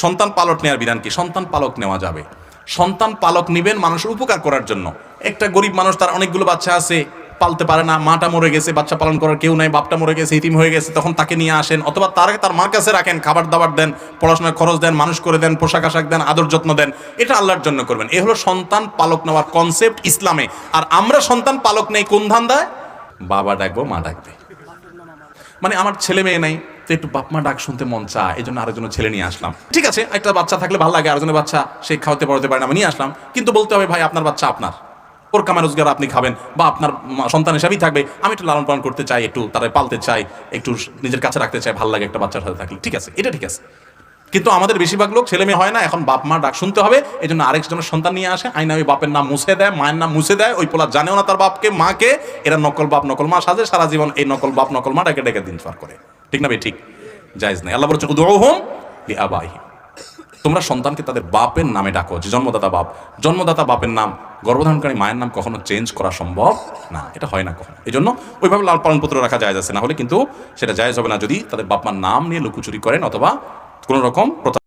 সন্তান পালক নেওয়ার বিধান কি? সন্তান পালক নেওয়া যাবে। সন্তান পালক নিবেন মানুষের উপকার করার জন্য। একটা গরিব মানুষ, তার অনেকগুলো বাচ্চা আছে, পালতে পারে না, মাটা মরে গেছে, বাচ্চা পালন করার কেউ নাই, বাপটা মরে গেছে, ইতিম হয়ে গেছে, তখন তাকে নিয়ে আসেন, অথবা তার তার মার কাছে রাখেন খাবার দাবার দেন, পড়াশোনার খরচ দেন, মানুষ করে দেন পোশাক আশাক দেন, আদর যত্ন দেন, এটা আল্লাহর জন্য করবেন। এ হলো সন্তান পালক নেওয়ার কনসেপ্ট ইসলামে। আর আমরা সন্তান পালক নেই, কোন ধান্দায়? বাবা ডাকবো, মা ডাকবে। মানে আমার ছেলে মেয়ে নাই, তো একটু বাপ মা ডাক শুনতে মন চায় এই জন্য আরেকজন ছেলে নিয়ে আসলাম। ঠিক আছে, একটা বাচ্চা থাকলে ভালো লাগে, আরেকজনের বাচ্চা সে খাওয়াতে পড়াতে পারে না, আমি নিয়ে আসলাম। কিন্তু বলতে হবে, ভাই, আপনার বাচ্চা আপনার। ওর কামা রোজগার আপনি খাবেন, বা আপনার সন্তান হিসাবেই থাকবে। আমি একটু লালন পালন করতে চাই, একটু তারা পালতে চাই, একটু নিজের কাছে রাখতে চাই, ভালো লাগে একটা বাচ্চার সাথে থাকলে। ঠিক আছে, এটা ঠিক আছে। কিন্তু আমাদের বেশিরভাগ লোক ছেলে মেয়ে হয় না, এখন বাপ মা ডাক শুনতে হবে এই জন্য আরেকজনের সন্তান নিয়ে আসে আইনা ওই বাপের নাম মুছে দেয়, মায়ের নাম মুছে দেয়, ওই পোলা জানেও না তার বাপকে, মাকে, এরা নকল বাপ নকল মা সাজে, সারা জীবন এই নকল বাপ নকল মা ডেকে ডেকে দিন পার করে। ঠিক না ভাই? ঠিক। জায়জ নাই। আল্লাহ বলছে উদুহুম লিআবাইহিম। তোমরা সন্তানকে তাদের বাপের নামে ডাকো, যে জন্মদাতা বাপ। জন্মদাতা বাপের নাম, গর্ভধারণকারী মায়ের নাম কখনো চেঞ্জ করা সম্ভব না। এটা হয় না কখনো। এই জন্য ওইভাবে লাল পালন পত্র রাখা যায় আছে। না হলে কিন্তু সেটা জায়েজ হবে না যদি তাদের বাপ মার নাম নিয়ে লুকুচুরি করেন অথবা কোনো রকম প্রথা